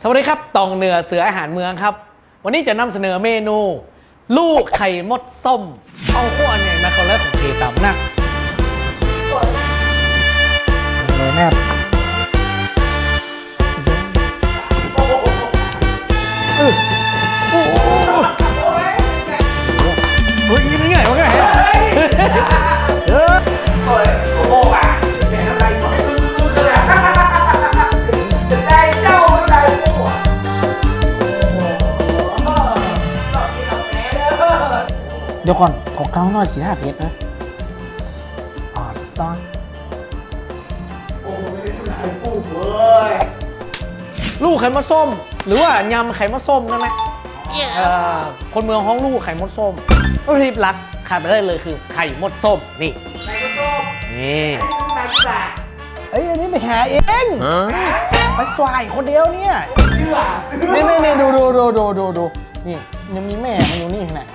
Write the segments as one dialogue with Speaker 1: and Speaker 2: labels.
Speaker 1: สวัสดีครับตองเหนือเสืออาหารเมืองครับ วันนี้จะนำเสนอเมนู ลูกไข่มดส้มเอาขั้วใหญ่มาเขาเลิกของเคตามนะเลยแม่เออโอ้โหเฮ้ยยังไงวะไงเออ เดี๋ยวก่อนขอเก้าหน่อยสิห้าเพชรนะอ๋อซอนลูกไข่มดส้ม หรือว่ายำไข่มดส้มนั่นแหละเอ่อคนเมืองห้องลูกไข่มดส้มวัตถุดิบหลักขาดไม่ได้เลยคือไข่มดส้มนี่นี่เอ้ยอันนี้ไปหาเองไปสวายคนเดียวเนี่ยนี่นี่นี่ดูดูดูดูดูดูนี่ยังมีแม่มันอยู่นี่ขนาด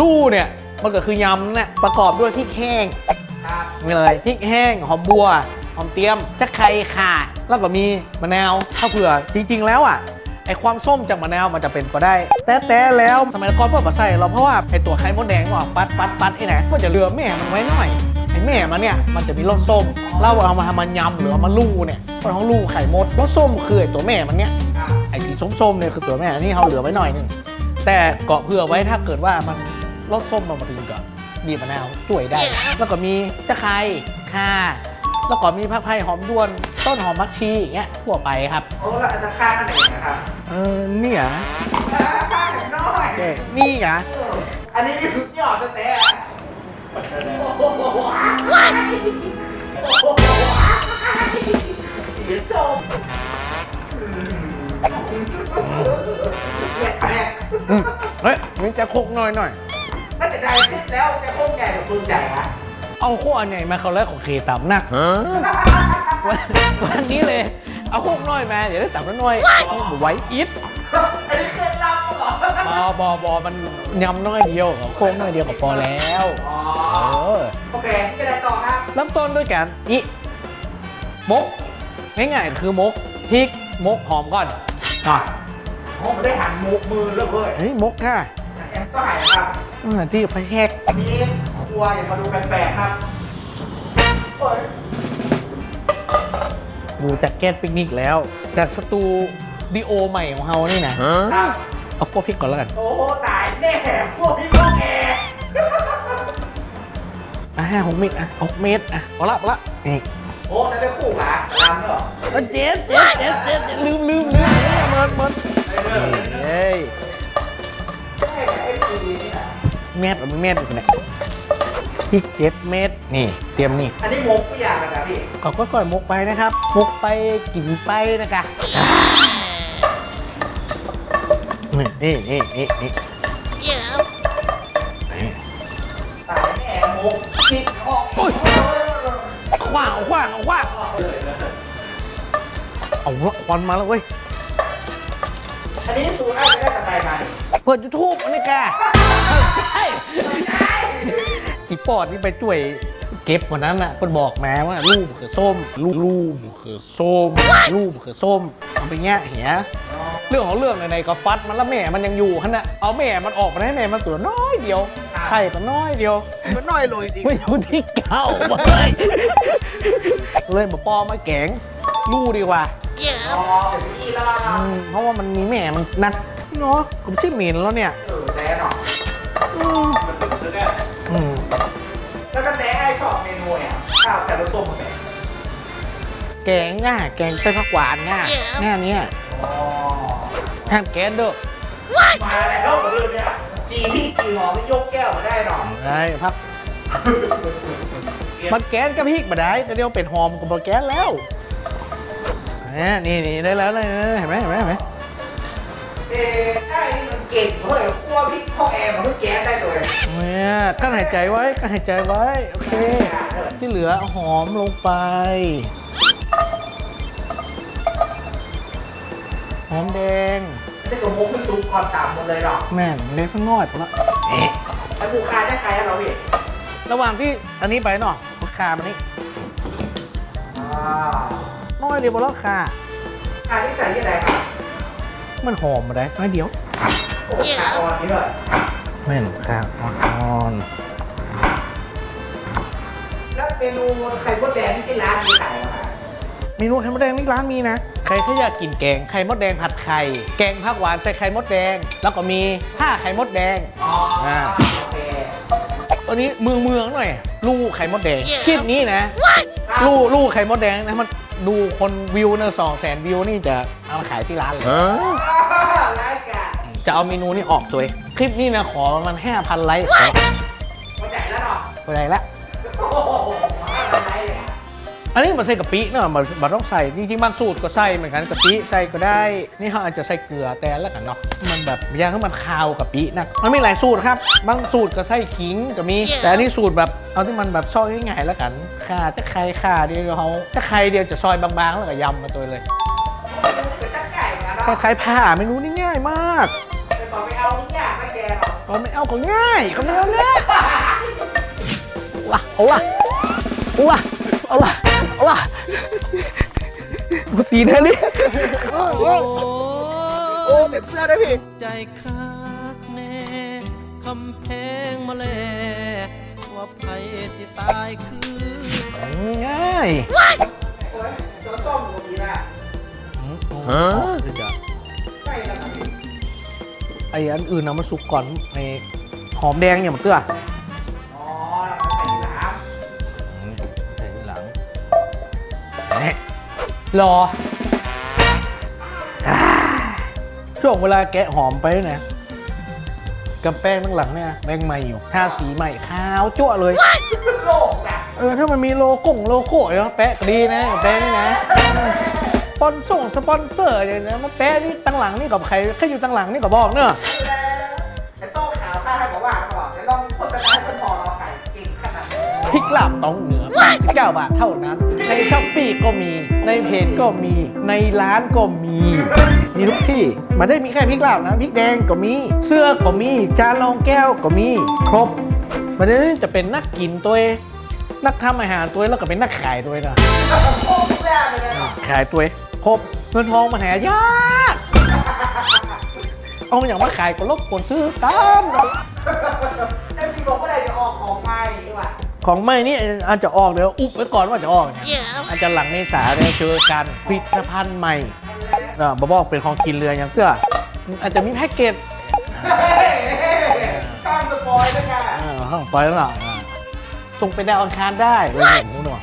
Speaker 1: ลู่เนี่ยมันก็คือยำเนี่ยประกอบด้วยพริกแห้งนี่เลยพริกแห้งหอมบัวหอมเตียมตะไคร้ข่าแล้วก็มีมะนาวถ้าเผื่อจริง ๆ แล้วอะไอความส้มจากมะนาวมันจะเป็นก็ได้ แต่แต่แล้วสมัยก่อนเพื่อนมาใส่เราเพราะว่าไอตัวไข่มดแดงว่าปัดปัดปัดไอ้ไหนก็จะเหลือแม่มันไว้หน่อยไอแม่มันเนี่ยมันจะมีรสส้มเราเอามาทำมันยำหรือเอามาลู่เนี่ยมันของลู่ไข่มดรสส้มคือไอตัวแม่มันเนี่ยไอสีส้มๆเนี่ยคือตัวแม่อันนี้เขาเหลือไว้หน่อยหนึงแต่เกาะเผื่อไว้ถ้าเกิดว่ามัน รสส้มมันมาถึงก็บีบมะนาวช่วยได้ แล้วก็มีตะไคร้ข่าแล้วก็มีผักไผ่หอมด้วน ต้นหอมมักชีอย่างเงี้ยทั่วไปครับ
Speaker 2: โอ้แล้วอันจะค่ากันไหนนะครับ
Speaker 1: เออเนี่ย
Speaker 2: ค่ากันน้อย
Speaker 1: เจ๊นี่ไง
Speaker 2: อันนี้คือสุดยอดแต่แต่โอ้โหโอ้โหสีส้มเนี่ยเนี่ย
Speaker 1: อืมเฮ้ยมีจะโคกหน่อยหน่อย
Speaker 2: ถ้าจะได้ขึ้นแล้วจะโค้งใหญ่หรือปืนใหญ่ฮะ
Speaker 1: เอาขั้วใหญ่มาเขาแรกของเคตามนักวันวันนี้เลย เอาโคกน้อยมาเดี๋ยวได้ตามน้อยเอาไว้อิด
Speaker 2: อันนี้เคล็ดลับเหรอบ
Speaker 1: อบอบอมันยำน้อยเดียวกับโคกน้อยเดียวก็พอแล้ว
Speaker 2: อ๋อ
Speaker 1: เออ
Speaker 2: โอเคจะได้ต่อครับ
Speaker 1: เริ่มต้นด้วยการอีมกง่ายๆคือมกพริกมกหอมก่อนอะ
Speaker 2: ผมได้หันมุกมือแล้วเว้ย
Speaker 1: เฮ้ยมกค่ะ
Speaker 2: แอนสายครับ
Speaker 1: อ่าที่พระแหก
Speaker 2: อันนี้ครัวอย่ามาดูแปลกๆครับโอ้ย
Speaker 1: ดูจากแก้ปิกนิกแล้ว จากสตูดิโอใหม่ของเฮานี่นะครับ เอาพวกพริกก่อนแล้วกัน
Speaker 2: โอ้โหตายแน่พวกพี่พวกแก
Speaker 1: อะห้าหกเมตรอะหกเมตรอะเอาละเอาละนี่
Speaker 2: โอ้จะได้คู่หลาตามเหรอ
Speaker 1: เอาเจ็ดเจ็ดเจ็ดเจ็ดลืมลืมลืมเมิดเมิดเฮ้ย
Speaker 2: ใช่ไอ้ซีนี่นะ
Speaker 1: เมตรเอามือเมตรอยู่ไหนพริกเจ็ดเมตรนี่เตรียมนี่
Speaker 2: อันนี้มุกผู้อยางกันนะพี่
Speaker 1: ก็ค่อยๆมกไปนะครับมกไปกินไปนะคะนี่นี่นี่นี่นี่
Speaker 2: ตายแน่มุกคิดออก
Speaker 1: โอ้ยขว้างขว้างขว้างเอาละควันมาแล้วเว้ย
Speaker 2: อันนี้สูตรอะไรได้จากใครมาดิ
Speaker 1: เปิดยูทูบอันนี้แกใช่ อีปอดนี่ไปช่วยเก็บวันนั้นน่ะเพิ่นบอกแม่ว่าลูกคือส้ม ลูกลูกคือส้ม ลูกคือส้มเอาไปแง่เหียเรื่องของเรื่องในๆก็ฟัดมันแล้วแม่มันยังอยู่ขนาดเอาแม่มันออกมาให้แม่มันตัวน้อยเดียวไข่ก็น้อยเดียว
Speaker 2: มันน้อยลงจริง
Speaker 1: ไม่อยู่ที่เก่าเลยเลยมาปอมาแกงลู่ดีกว่า
Speaker 2: อ๋อเป็นพี่ล่ะ
Speaker 1: อืมเพราะว่ามันมีแม่มันนักเนาะผมชิมหมินแล้วเนี่ย
Speaker 2: เออแน่นอน
Speaker 1: อืม
Speaker 2: มันถึงซื้อเนี่ย
Speaker 1: อืม
Speaker 2: แล้วก็แน่ไอ้ชอบเมนูเนี่ยข้าวแต่รสส้มมันเนี่ย
Speaker 1: แกงง่าแกงไส้ผักหวานง่าง่าเนี้ย
Speaker 2: อ๋อ
Speaker 1: ห้ามแกนเด้อ
Speaker 2: มาแล้วมาเรื่องเนี้ยจีพี่จีหอมไม่ยกแก้วมาได้หรอ
Speaker 1: ได้ครับมันแกนกับพริกมาได้ก็เดียวเป็นหอมกับบแกนแล้วเนี่ยนี่นี่ได้แล้วเลยเห็นไหมเห็นไหมเห็นไหม
Speaker 2: เอ๊ะไอ้นี่มัน เก่งเฮ้ยคั่วพริกข้าวแอร์มันเพิ่งแก๊สได้ตัวเอง
Speaker 1: เนี่ยกั้นหายใจไว้กั้นหายใจไว้ โอเค ที่เหลือเอาหอมลงไป หอมแดง
Speaker 2: ไม่ตัวมุกขึ้นซุปก่อนตามหมดเลยหรอก
Speaker 1: แม่นเล็กสักน้อยไปละเอ๊ะ
Speaker 2: แล้วบูคาจะใครอะเราพี่
Speaker 1: ระหว่างที่อันนี้ไปเนาะราคามันนี่
Speaker 2: อ่า
Speaker 1: น้อยเลยบนราคา
Speaker 2: ขาที่ใส่ยังไงครับ
Speaker 1: มันหอมมาได้น้อยเดียว
Speaker 2: โอ้ขาอ่อนนี่ด้วย
Speaker 1: แม่นครับอ่อน
Speaker 2: แล้วเมนูไข่มดแดงที่ร้านมีขายไหมครับ
Speaker 1: ๆเมนูไข่มดแดงนี่ร้านมีนะ ใครที่อยากกินแกงไข่มดแดงผัดไข่ แกงผักหวานใส่ไข่มดแดง แล้วก็มีผ้าไข่มดแดง
Speaker 2: อ๋อ
Speaker 1: อ่า
Speaker 2: โอเค
Speaker 1: ตัวนี้เมืองเมืองหน่อย ลูกไข่มดแดงคลิปนี้นะ ลูกลูกไข่มดแดงนะมันดูคนวิวเนอะสองแสนวิวนี่จะเอามาขายที่ร้านเลย
Speaker 2: รายการ
Speaker 1: จะเอาเมนูนี้ออกตัวเองคลิปนี้นะขอมันห้าพันไลค์
Speaker 2: หัวใจแล้วเนาะ
Speaker 1: ไปไหนละ
Speaker 2: โอ้โหอะไรเลยอะ
Speaker 1: อันนี้มันใส่กะปิเนอะมันมันต้องใส่จริงๆบางสูตรก็ใส่เหมือนกันกะปิใส่ก็ได้ นี่เขาอาจจะใส่เกลือแต่แล้วกันเนาะมันแบบอยางให้มันคาวกะปินะมันมีหลายสูตรครับ บางสูตรก็ใส่ขิงก็มี แต่อันนี้สูตรแบบเอาที่มันแบบซอยง่ายๆแล้วกันข่าจะใครข่าเดียวเขาถ้าใครเดียวจะซอยบางๆ แล้วก็ยำมาตัวเลย
Speaker 2: เป็นชักไก่เหมือนกัน
Speaker 1: ค
Speaker 2: เนาะ
Speaker 1: ล้ายๆผ้าเมนูนี่ง่ายมา ก
Speaker 2: แต่ต่อไปเอาทุกอย่างไม่แกหรอก
Speaker 1: เขาไม่เอาก็ง่ายเขาไม่เอาเล่นว่ะเอาว่ะเอาว่ะเอาว่ะเอาว่ะกูตีแน่นี่
Speaker 3: โอ้
Speaker 1: โอ้เต็มเสื้อได้พี่
Speaker 3: ใจคักแน่คำแพงมาแลว่าไผสิตายคือ
Speaker 1: ง่าย
Speaker 2: โอ้ยตัวส้มกว่านี้นะ
Speaker 1: ฮะ ไออันอื่นเอามาสุกก่อนไอหอมแดงเนี่ยมันเตื้อ
Speaker 2: อ๋อแล้วก็ใส่หลาม
Speaker 1: ใส่ทีหลังนี่รออ่าช่วงเวลาแกะหอมไปนะกับแป้งข้างหลังเนี่ยแป้งใหม่อยู่ทาสีใหม่ขาวจั่วะเลย
Speaker 2: โลกนะ
Speaker 1: เออถ้ามันมีโลโก้โลโก้เนาะแปะก็ดีนะกับแปะนี่นะส ปอนส่งสปอนเซอร์เนี่ยนะมาแปะนี่ตั้งหลังนี่กับใครใครอยู่ตั้งหลังนี่ก็บอกเนอะ
Speaker 2: ดูแลไอ้โต้ขาวข้าให้บอกว่าเขาบอกจะลองโฆษณาให้คนพอเราขายเก่งขนาดไหน
Speaker 1: พริกลาบต้องเหนือ89บาทเท่านั้น ในช้อปปี้ก็มี ในเพจก็มี ในร้านก็มี มีทุกที่ไมันได้มีแค่พริกลาบนะพริกแดงก็มี เสื้อก็มี จานรองแก้วก็มี ครบ มันนี้จะเป็นนักกินตัวเอง นักทำอาหารตัวเองแล้วก็เป็นนักขายตัวเองนะ
Speaker 2: โอ้ทุกอย่างเลยนะ
Speaker 1: ขายตัวเองครบเงินทองมันหายากเอาอย่างมาขายก็ลบคนซื้อตาม
Speaker 2: ไอ้พี่บอกว่าได้จะออกของใหม่ดีกว่า
Speaker 1: ของใหม่นี่อาจจะออกเดี๋ยวอุบไว้ก่อนว่าจะออกเนี่ยอาจจะหลังเมษาเนี่ยเจอกันผลิตภัณฑ์ใหม่เออบอกบอกเป็นของกินเรืออย่างเพื่ออาจจะมีแพ็กเกจ
Speaker 2: เฮ้ยข้ามสปอยด้วยกัน
Speaker 1: เออห้องปล่อยแล้วล่ะอ่า ส่งไปดาวอังคารได้เลยเนี่ยหนูหนว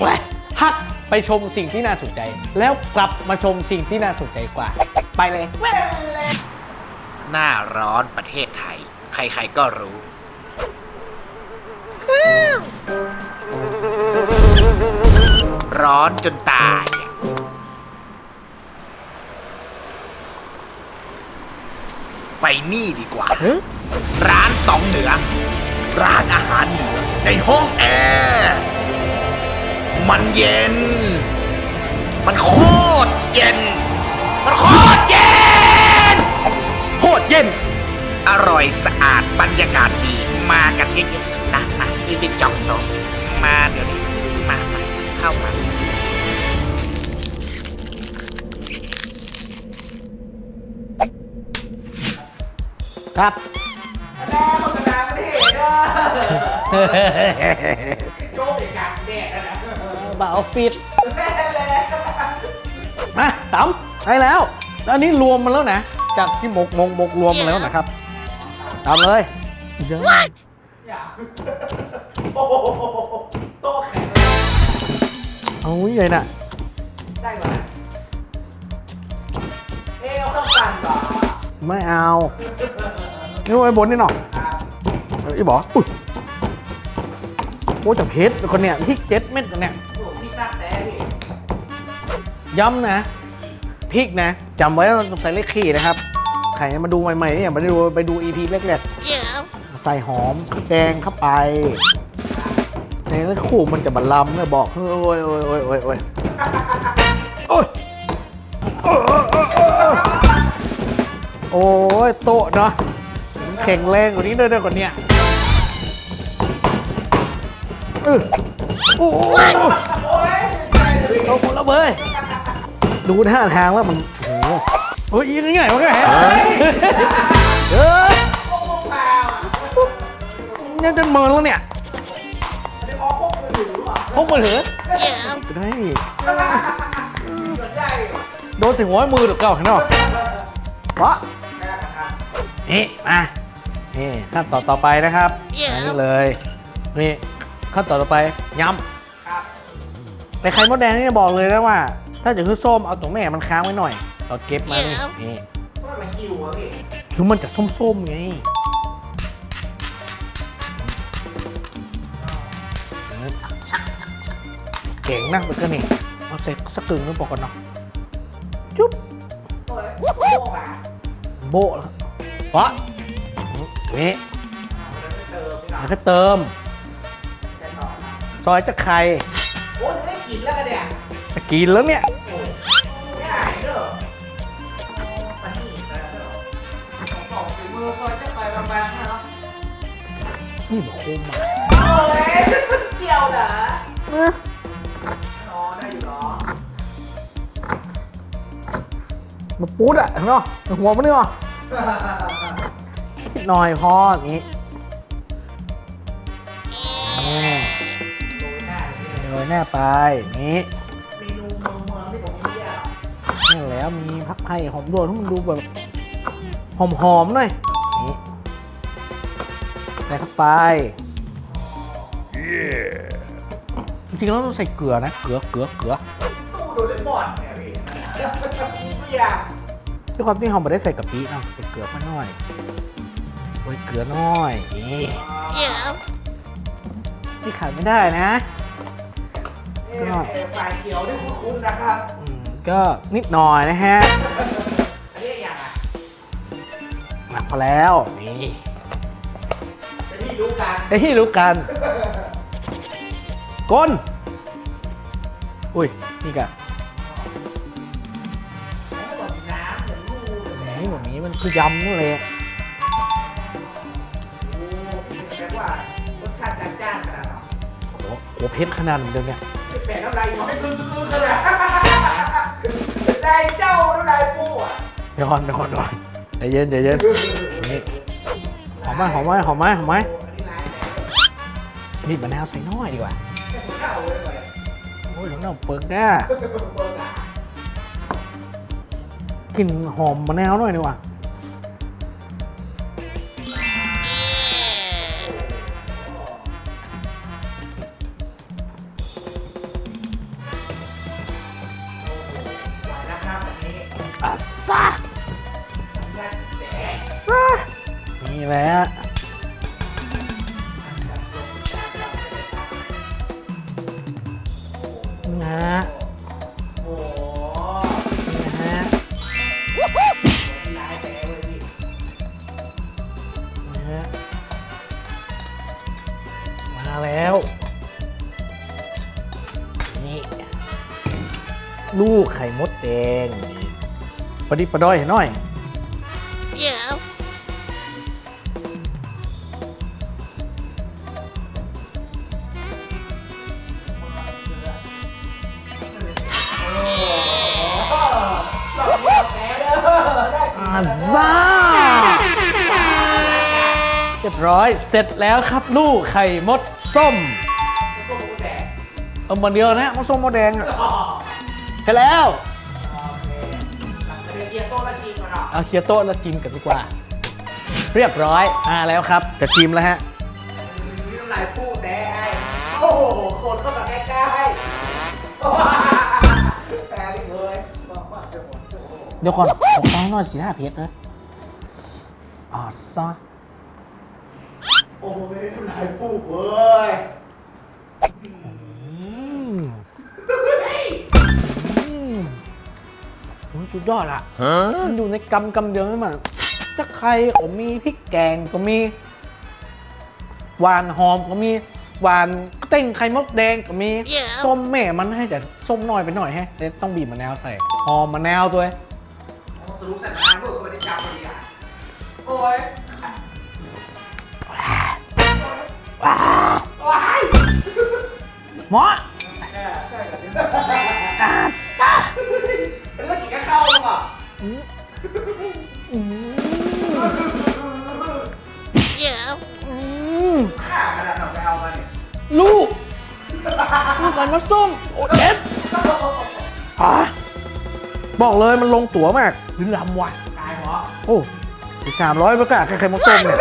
Speaker 1: แหวะพักไปชมสิ่งที่น่าสนใจ แล้วกลับมาชมสิ่งที่น่าสนใจกว่า ไปเลย
Speaker 4: หน้าร้อนประเทศไทย ใครๆก็รู้ ร้อนจนตายอะไปนี่ดีกว่า ร้านตองเหนือ ร้านอาหารเหนือ ในห้องแอร์มันเย็น มันโคตรเย็น มันโคตรเย็น โคตรเย็น อร่อยสะอาดบรรยากาศดี มากันเยอะๆนะมายืนจองโต๊ะมาเดี๋ยวนี้ มามาเข้ามา
Speaker 1: ครับ
Speaker 2: แม่โฆษณาไม่ได้เห็นเด้อ โจ๊กอีกอย่างแดดนะ
Speaker 1: บ่าออฟฟิศ
Speaker 2: แม่เลย
Speaker 1: มาต๋ำได้แล้ว แล้วอันนี้รวมมาแล้วนะ จากที่หมกหมกหมกรวมมาแล้วนะครับตามเลยเยอะ
Speaker 2: อย่าโอ้โหโต๊ะแข็งเลย
Speaker 1: เอาอีกเลยน่ะ
Speaker 2: ได้ก่อนนะเอ้ยเอาเครื่องปั่นก่อน
Speaker 1: ไม่เอานี่ไว้บนนี่หน่อย
Speaker 2: ครับ
Speaker 1: เอ้ยบอกอุ้ย โอ้จับเพชรคนเนี้ยพริกเจ็ดเม็ดคนเนี้ย
Speaker 2: พริกตักแท้
Speaker 1: ย้ำนะพริกนะจำไว้ว่าต้องใส่เลขขี้นะครับใครมาดูใหม่ๆเนี่ยมาดูไปดูอีพีแรกๆใส่หอมแดงเข้าไปในนั้นขู่มันจะบัลลัมเนี่ยบอกโอ้ยโอ้ยโอ้ยโอ้ยโอ้ยโอ้ยโอ้ยโต๊ะเนาะแข็งแรงกว่านี้ด้วยด้วยกว่านี้ อื้อโอ้
Speaker 2: โห
Speaker 1: โดนคนละเว้ยดูท่าทางว่ามันโอ้โหเฮ้ยยังไงวะแยเฮ้
Speaker 2: ย
Speaker 1: ยังจะเมินแล้วเนี่ย
Speaker 2: พกมือถือ
Speaker 1: ได้โดนสิหัวมือหรือเก่าข้างนอกวะ
Speaker 2: นี่
Speaker 1: มานี่ขั้นตอนต่อไปนะครับนี่เลยนี่ ขั้นตอนต่อไปย
Speaker 2: ครับำ
Speaker 1: แต่ไข่มดแดงนี่บอกเลยนะว่า ถ้าจะคือส้มเอาตรงแม่มันค้างไว้หน่อยตอนเก็บมานี่นี่
Speaker 2: ว่ามันคิวอะพี่
Speaker 1: คือมันจะส้มๆไงเก่งนักเลยก็นี่เอาใส่สักกึ่งนึงพอก่อนเนาะจุ๊บ
Speaker 2: โอ้ยโอ้โหอะ
Speaker 1: โบะแล้ววะนี่
Speaker 2: เติมพี่หน่อ
Speaker 1: แล้
Speaker 2: ยว
Speaker 1: ก็เติม
Speaker 2: จะต่อนะ
Speaker 1: ซอยจะไข่
Speaker 2: โอ้ยจะได้กินแล้วกันเนี่ย
Speaker 1: จะกินแล้วเนี่ย
Speaker 2: โอ้ยไม่หายเด้อโอ้ปะนี่ไปแล้วเด้อของของฝีมือซอยจะไปบางๆนะเนาะ
Speaker 1: นี่มันคมอะ
Speaker 2: โอ้ยเกี่ยวเหรออ๋อได้อยู่เนาะ
Speaker 1: มันปูดอะเนาะหัวมันเนี่ยนิดหน่อยพออย่างนี้
Speaker 2: ย
Speaker 1: โรยหน้าไปอย่างนี้
Speaker 2: เมนูเมืองเมืองที่ผมมีอะ
Speaker 1: นั่นแล้วมีพักไข่หอมดวนให้มันดูแบบหอมๆหน่อยนี่ใส่เข้าไปจริงๆแล้วต้องใส่เกลือนะ เกลือเกลือเกลือ
Speaker 2: ตู้โดเรมอนเนี่ยพี่ทุกอย่าง
Speaker 1: ด้วยความที่เราไม่ได้ใส่กะปิเนาะใส่เกลือมาหน่อยโรยเกลือหน่อยนี่ที่ขาดไม่ได้นะ
Speaker 2: เอ่อฝ่ายเขียวที่คุณคุ้นนะครับ
Speaker 1: อืมก็นิดหน่อยนะฮะ
Speaker 2: อันนี้อย่างอะ
Speaker 1: อะพอแล้วนี่
Speaker 2: เป็นที่รู้กัน
Speaker 1: ไอ้ที่รู้กันก้นอุ้ยนี่กะ
Speaker 2: เขาก็น้ำเหมือนลูก
Speaker 1: ไหนแบบนี้มันคือยำนั่นเลย
Speaker 2: โอ้แปลว่ารสชาติจัดจ้านขนาดนั้น
Speaker 1: โอ้โหโหเผ็ดขนาดนั้นเดิมเนี่ย
Speaker 2: แปะน้ำลายน้อยตื้อๆขนาดได้เจ้าน้ำลายปูอะ
Speaker 1: ย้อนย้อนย้อนใจเย็นใจเย็นนี่หอมไหมหอมไหมหอมไหมหอมไหม
Speaker 2: อันนี้ร้ายแห
Speaker 1: นี่มะนาวใส่น้อยดีกว่า
Speaker 2: แต่ผมข้าวเลยเลย
Speaker 1: โอ้ยน้ำเปิกหน้า
Speaker 2: เบอร์ด่าก
Speaker 1: ลิ่นหอมมะนาวหน่อยดีกว่า
Speaker 2: แห
Speaker 1: ละนะฮะ
Speaker 2: โอ้โห
Speaker 1: นะฮะ
Speaker 2: ร้ายแดงเลยพี่
Speaker 1: นะฮะมาแล้ว นี่ ลูกไข่มดแดงไประดิษฐ์ประดอยหน่อย รียบร้อย เสร็จแล้วครับลูกไข่มดส้ม
Speaker 2: พวกกูแดง
Speaker 1: เอามาเดียวนะมดส้มมดแดงอะ
Speaker 2: อ๋อ
Speaker 1: เสร็จแล้ว
Speaker 2: โอเคหลังจากเรียนโต๊ะละจีนมาเนาะ
Speaker 1: เอาเคลียร์โต๊ะแล้วจิ้มกันดีกว่า เรียบร้อยอ่าแล้วครับจะจิ้มแล้วฮะ
Speaker 2: มีน้ำลายพูดแดงโอ้โหคนเข้ามาใกล้ๆแต่ลิเลยบอกว่าจะหมดโอ้โห
Speaker 1: เดี๋ยวก่อนขอฟังหน่อยสีหน้าเพชรนะอ่าซา
Speaker 2: โอ้โหไม่ได้น้ำลายพูดเว้ย
Speaker 1: อืมอืมโอ้ยสุดยอดอะมันอยู่ในกำกำเดียวนั่นมันจะไข่ก็มีพริกแกงก็มีหวานหอมก็มีหวานเต้งไข่มดแดงก็มีส้มแม่มันให้แต่ส้มน้อยไปหน่อยแฮะแต่ต้องบีบมะนาวใส่หอมมะนาวตัวเอง
Speaker 2: สรุปสัญญาณพวกกูไม่ได้จับเลยอะโอ้ย
Speaker 1: หมอ
Speaker 2: ใช่ใช่แบบนี้
Speaker 1: อาซา
Speaker 2: ไปเป็นเรื่องกี่ข้าวหรอเปล่า
Speaker 1: อืม
Speaker 2: ข้าขนาดไหนไปเอามาเนี่ย
Speaker 1: ลูกลูกไข่มดส้มโอ้เด็ดอะบอกเลยมันลงตัวมากลิ้นลำว่ะ
Speaker 2: กายหมอ
Speaker 1: โอ้สามร้อยประกาศไข่มดส้มเนี่ย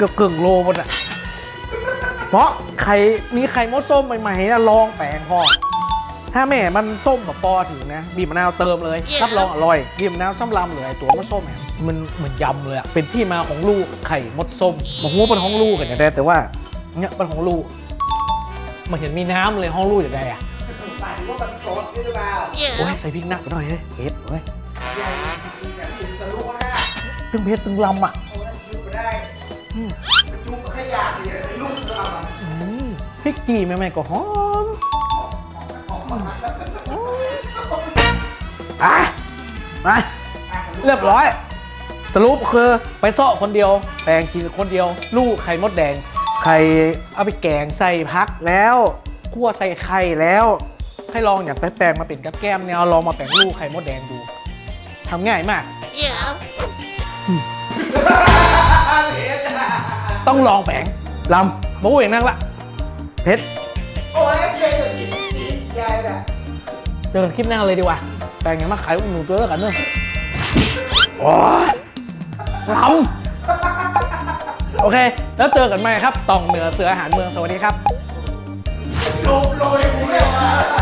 Speaker 2: เกื
Speaker 1: อบเกึ่งโลหมดอะเพราะไข่มีไข่มดส้มใหม่ๆนะลองแปลงพอถ้าแม่มันส้มแบบปอถึงนะบีบมะนาวเติมเลยรับรองอร่อยบีบมะนาวซ้ำลำเลยไอ้ตัวมดส้มเนี่ยมันเหมือนยำเลยอะเป็นที่มาของลูกไข่มดส้มบอกว่าเป็นของลูกกันอย่างได้แต่ว่าเนี่ยเป็นของลูกมันเห็นมีน้ำเลยห้องลูกอย่างไรอะ
Speaker 2: หมายถึงว่ามันสดหรือเปล่า
Speaker 1: โอ้ยใส่พริกหนักหน่อยเฮ้ยเผ็ดเฮ้ย
Speaker 2: ใหญ่จริงๆแบบนี้จะรู้ว่า
Speaker 1: ตึงเผ็ดตึงลำอะ
Speaker 2: จุกขยะเนี่ยเป็นลูกเราอะ
Speaker 1: อืมพริกจีแม่ๆก็หอมอะไปเรียบร้อย สรุปคือไปซ่อคนเดียวแปลงกินคนเดียว ลูกไข่มดแดง ไข่เอาไปแกงใส่พักแล้วคั่วใส่ไข่แล้ว ให้ลองอย่าไปแปลงมาเป็นกับแก้มเนี่ยเอาลองมาแปลงลูกไข่มดแดงดูทำง่ายมาก ต้องลองแปลงลำบอกเองนั่งละเพชร
Speaker 2: โอ้ยเคยจะกินสีใหญ่แบบ
Speaker 1: เจอกันคลิปหน้าเลยดีกว่าแปลงอย่างมาขายอุดหนุนตัวแล้วกันเนอะโอ้ยลำโอเค แล้วเจอกันใหม่ครับต่องเหนือเสืออาหารเมืองสวัสดีครับ
Speaker 2: โลโลยกูไม่เอา